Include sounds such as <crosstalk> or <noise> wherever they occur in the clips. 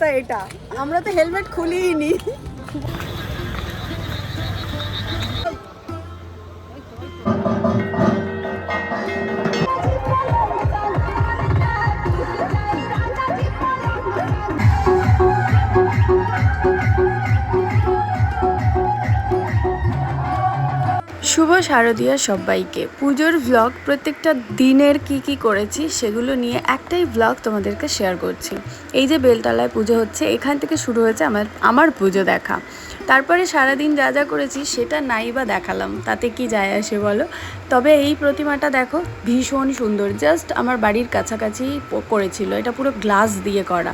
অবস্থা এটা। আমরা তো হেলমেট খুলিই নি। শুভ শারদীয়া সবাইকে। পুজোর ভ্লগ প্রত্যেকটা দিনের কি কি করেছি সেগুলো নিয়ে একটাই ভ্লগ তোমাদেরকে শেয়ার করছি। এই যে বেলতলায় পুজো হচ্ছে, এখান থেকে শুরু হয়েছে আমার আমার পুজো দেখা। তারপরে সারাদিন যা যা করেছি সেটা নাই বা দেখালাম। তাতে কি যায় আসে বলো? তবে এই প্রতিমাটা দেখো ভীষণ সুন্দর। জাস্ট আমার বাড়ির কাছাকাছি করেছিল। এটা পুরো গ্লাস দিয়ে করা।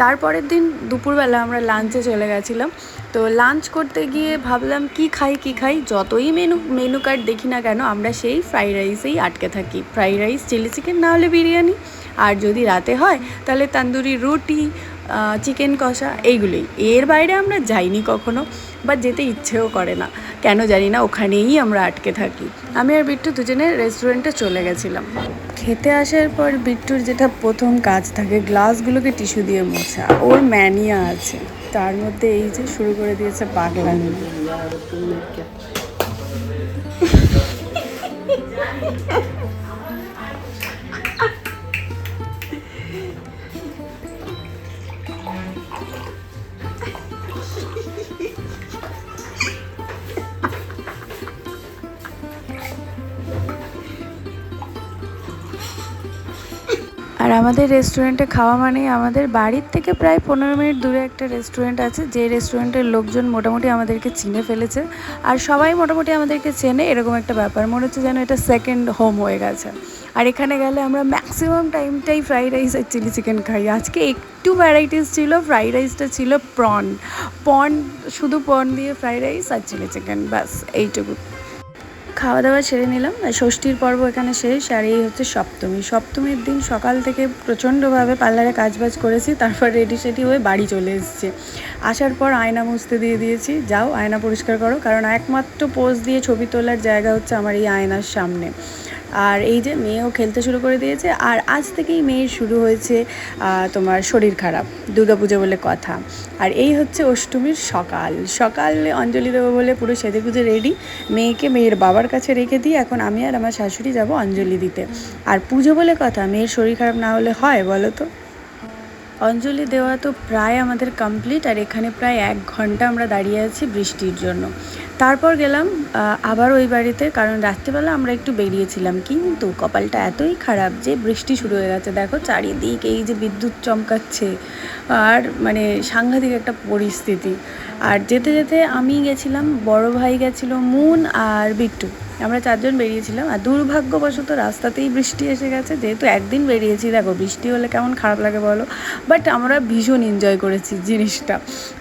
তারপরের দিন দুপুরবেলা আমরা লাঞ্চে চলে গেছিলাম। তো লাঞ্চ করতে গিয়ে ভাবলাম, কি খাই কি খাই? যতই মেনু মেনু কার্ড দেখি না কেন, আমরা সেই ফ্রাইড রাইসেই আটকে থাকি। ফ্রাইড রাইস চিলি চিকেন না হলে বিরিয়ানি। আর যদি রাতে হয়, তাহলে তান্দুরি রুটি চিকেন কষা এইগুলোই। এর বাইরে আমরা যাইনি কখনো বা যেতে ইচ্ছেও করে না। কেন জানি না ওখানেই আমরা আটকে থাকি। আমি আর বিট্টু দুজনে রেস্টুরেন্টে চলে গেছিলাম। খেতে আসার পর বিট্টুর যেটা প্রথম কাজ থাকে গ্লাসগুলোকে টিস্যু দিয়ে মোছা। ওর ম্যানিয়া আছে। তার মধ্যে এই যে শুরু করে দিয়েছে পাগলামি। <laughs> <laughs> আর আমাদের রেস্টুরেন্টে খাওয়া মানে আমাদের বাড়ির থেকে প্রায় পনেরো মিনিট দূরে একটা রেস্টুরেন্ট আছে, যে রেস্টুরেন্টের লোকজন মোটামুটি আমাদেরকে চিনে ফেলেছে। আর সবাই মোটামুটি আমাদেরকে চেনে, এরকম একটা ব্যাপার। মনে হচ্ছে যেন এটা সেকেন্ড হোম হয়ে গেছে। আর এখানে গেলে আমরা ম্যাক্সিমাম টাইমটাই ফ্রাইড রাইস আর চিলি চিকেন খাই। আজকে একটু ভ্যারাইটিস ছিল ফ্রাইড রাইসটা ছিল প্রন পন শুধু পন দিয়ে ফ্রাইড রাইস আর চিলি চিকেন ব্যাস, এইটুকু। খাওয়া দাওয়া ছেড়ে নিলাম ষষ্ঠীর পর্ব এখানে শেষ, আর এই হচ্ছে সপ্তমী। সপ্তমীর দিন সকাল থেকে প্রচণ্ডভাবে পার্লারে কাজবাজ করেছি, তারপর রেডি সেডি হয়ে বাড়ি চলে এসেছে। আসার পর আয়না মুছতে দিয়ে দিয়েছি। যাও, আয়না পরিষ্কার করো, কারণ একমাত্র পোজ দিয়ে ছবি তোলার জায়গা হচ্ছে আমার এই আয়নার সামনে। আর এই যে মেয়েও খেলতে শুরু করে দিয়েছে, আর আজ থেকেই মেয়ের শুরু হয়েছে তোমার শরীর খারাপ, দুর্গাপুজো বলে কথা। আর এই হচ্ছে অষ্টমীর সকাল। সকালে অঞ্জলি দেবো বলে পুরো সেদে গুজে রেডি মেয়েকে মেয়ের বাবার কাছে রেখে দিই, এখন আমি আর আমার শাশুড়ি যাব অঞ্জলি দিতে। আর পুজো বলে কথা, মেয়ের শরীর খারাপ না হলে হয় বলো তো? অঞ্জলি দেওয়া তো প্রায় আমাদের কমপ্লিট আর এখানে প্রায় এক ঘণ্টা আমরা দাঁড়িয়ে আছি বৃষ্টির জন্য। তারপর গেলাম আবার ওই বাড়িতে, কারণ রাত্রিবেলা আমরা একটু বেরিয়েছিলাম। কিন্তু কপালটা এতই খারাপ যে বৃষ্টি শুরু হয়ে গেছে। দেখো চারিদিক এই যে বিদ্যুৎ চমকাচ্ছে, আর মানে সাংঘাতিক একটা পরিস্থিতি। আর যেতে যেতে আমি গেছিলাম, বড় ভাই গেছিল, মুন আর বিট্টু। আমরা চারজন বেরিয়েছিলাম, আর দুর্ভাগ্যবশত রাস্তাতেই বৃষ্টি এসে গেছে। যেহেতু একদিন বেরিয়েছি, দেখো বৃষ্টি হলে কেমন খারাপ লাগে বলো? বাট আমরা ভীষণ এনজয় করেছি জিনিসটা।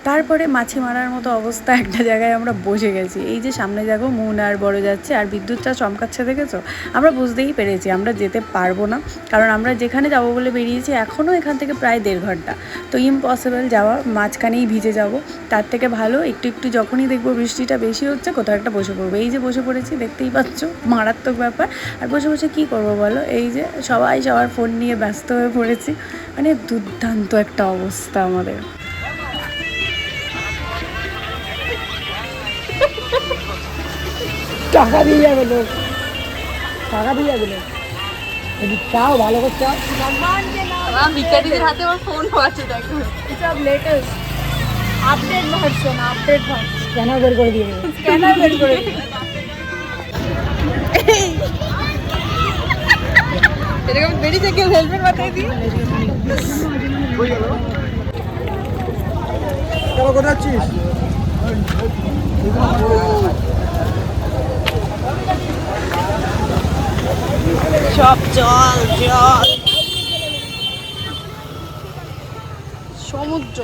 তারপরে মাছি মারার মতো অবস্থা একটা জায়গায় আমরা বসে গেছি। এই যে সামনে দেখো মুন আর বড় যাচ্ছে আর বিদ্যুৎটা চমকাচ্ছে, দেখেছ? আমরা বুঝতেই পেরেছি, আমরা যেতে পারব না। কারণ আমরা যেখানে যাব বলে বেরিয়েছি এখনও এখান থেকে প্রায় দেড় ঘণ্টা। তো ইম্পসিবল যাওয়া, মাঝখানেই ভিজে যাব। তার থেকে ভালো, একটু একটু যখনই দেখব বৃষ্টিটা বেশি হচ্ছে, কোথাও একটা বসে পড়ব। এই যে বসে পড়েছি, দেখতেই পাচ্ছ, মারাত্মক ব্যাপার। আর বসে বসে কী করব বলো? এই যে সবাই সবার ফোন নিয়ে ব্যস্ত হয়ে পড়েছি। মানে দুর্দান্ত একটা অবস্থা আমাদের। টাকা দিয়ে যাবে লোক। টাকা দিয়ে যাবে লোক। যদি চাও ভালো করে চাও ভিকারিদের হাতে আমার ফোন আছে দেখো। সব latest update version update version বের করে দিয়ে দেবে। স্ক্যানার বের করে এরকম থেকে হেলমেট মাথায় দিই কোথায় সব জল জল। সমুদ্র।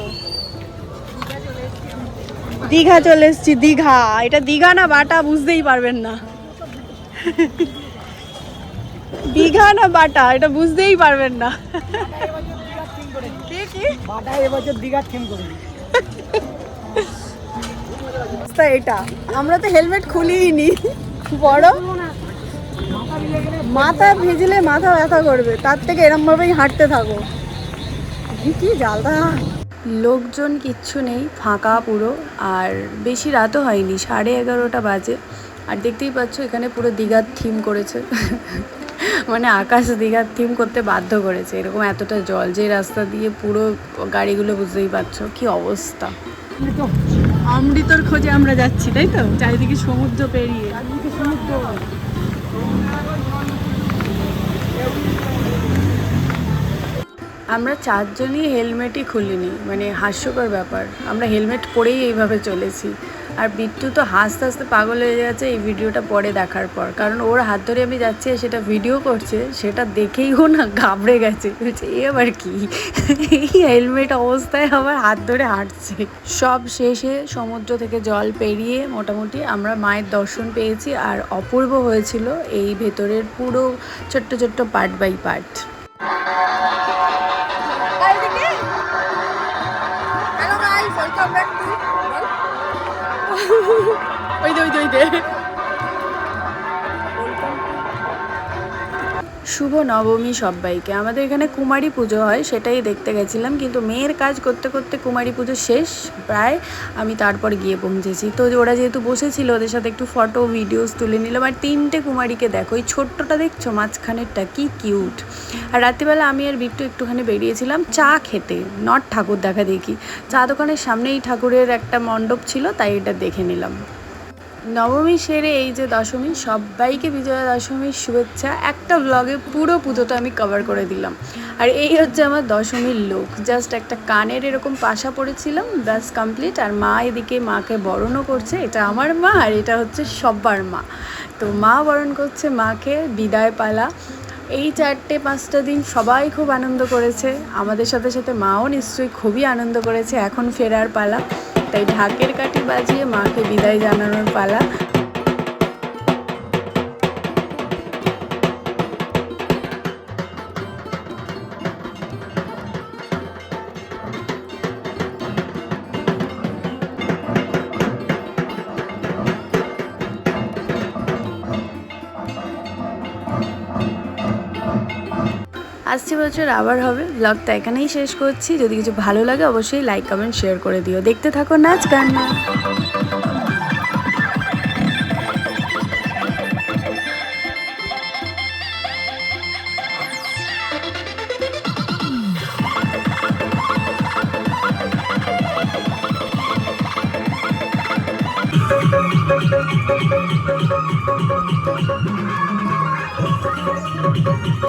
দীঘা চলে এসছি দীঘা। এটা দীঘা না বাটা বুঝতেই পারবেন না। দীঘা না বাটা এটা বুঝতেই পারবেন না। কি কি? বাটা এবছর দীঘার থিম করে এটা। আমরা তো হেলমেট খুলিই নি বড়। মাথা ভিজলে মাথা ব্যথা করবে তার থেকে এরম ভাবেই হাঁটতে থাকো। কি জ্বালদা লোকজন কিচ্ছু নেই ফাঁকা পুরো আর বেশি রাতও হয়নি সাড়ে এগারোটা বাজে। আর দেখতেই পাচ্ছ এখানে পুরো দীঘার থিম করেছে। মানে আকাশ দীঘার থিম করতে বাধ্য করেছে এরকম এতটা জল যে রাস্তা দিয়ে পুরো গাড়িগুলো বুঝতেই পারছ কি অবস্থা। অমৃতর খোঁজে আমরা যাচ্ছি তাই তো? চারিদিকে সমুদ্র পেরিয়ে। চারদিকে সমুদ্র। আমরা চারজনই হেলমেটই খুলিনি মানে হাস্যকর ব্যাপার। আমরা হেলমেট পরেই এইভাবে চলেছি। আর বিট্টু তো হাসতে হাসতে পাগল হয়ে গেছে এই ভিডিওটা পরে দেখার পর। কারণ ওর হাত ধরে আমি যাচ্ছি সেটা ভিডিও করছে, সেটা দেখেই ও না ঘাবড়ে গেছে। বলছে, এ আবার কি? এই হেলমেট অবস্থায় আবার হাত ধরে হাঁটছে। সব শেষে সমুদ্র থেকে জল পেরিয়ে মোটামুটি আমরা মায়ের দর্শন পেয়েছি। আর অপূর্ব হয়েছিল এই ভেতরের পুরো ছোট্ট ছোট্ট পার্ট বাই পার্ট শুভ নবমী সবাইকে। আমাদের এখানে কুমারী পুজো হয়, সেটাই দেখতে গেছিলাম, কিন্তু মেয়ের কাজ করতে করতে কুমারী পুজো শেষ, প্রায় আমি তারপর গিয়ে পৌঁছেছি। তো ওরা যেহেতু বসেছিল, ওদের সাথে একটু ফটো ভিডিওস তুলে নিলাম, আর তিনটে কুমারীকে দেখো ওই ছোট্টটা দেখছ, মাঝখানেরটা কি কিউট আর রাত্রিবেলা আমি আর বিট্টু একটুখানি বেরিয়েছিলাম চা খেতে নট ঠাকুর দেখা দেখি। চা দোকানের সামনেই ঠাকুরের একটা মণ্ডপ ছিল, তাই এটা দেখে নিলাম। নবমী সেরে এই যে দশমী, সবাইকে বিজয়া দশমীর শুভেচ্ছা। একটা ব্লগে পুরো পুজোটা আমি কভার করে দিলাম। আর এই হচ্ছে আমার দশমীর লোক জাস্ট একটা কানের এরকম পাশা পড়েছিলাম ব্যাস কমপ্লিট আর মা এদিকে মাকে বরণও করছে। এটা আমার মা আর এটা হচ্ছে সব্বার মা। তো মা বরণ করছে মাকে বিদায় পালা। এই চারটে পাঁচটা দিন সবাই খুব আনন্দ করেছে। আমাদের সাথে সাথে মাও নিশ্চয়ই খুবই আনন্দ করেছে। এখন ফেরার পালা। তাই ঢাকের কাঠি বাজিয়ে মাকে বিদায় জানানোর পালা। আসছে বছর আবার হবে। ব্লগটা এখানেই শেষ করছি। যদি কিছু ভালো লাগে, অবশ্যই লাইক কমেন্ট শেয়ার করে দিও। দেখতে থাকো নাচ গান Thank you.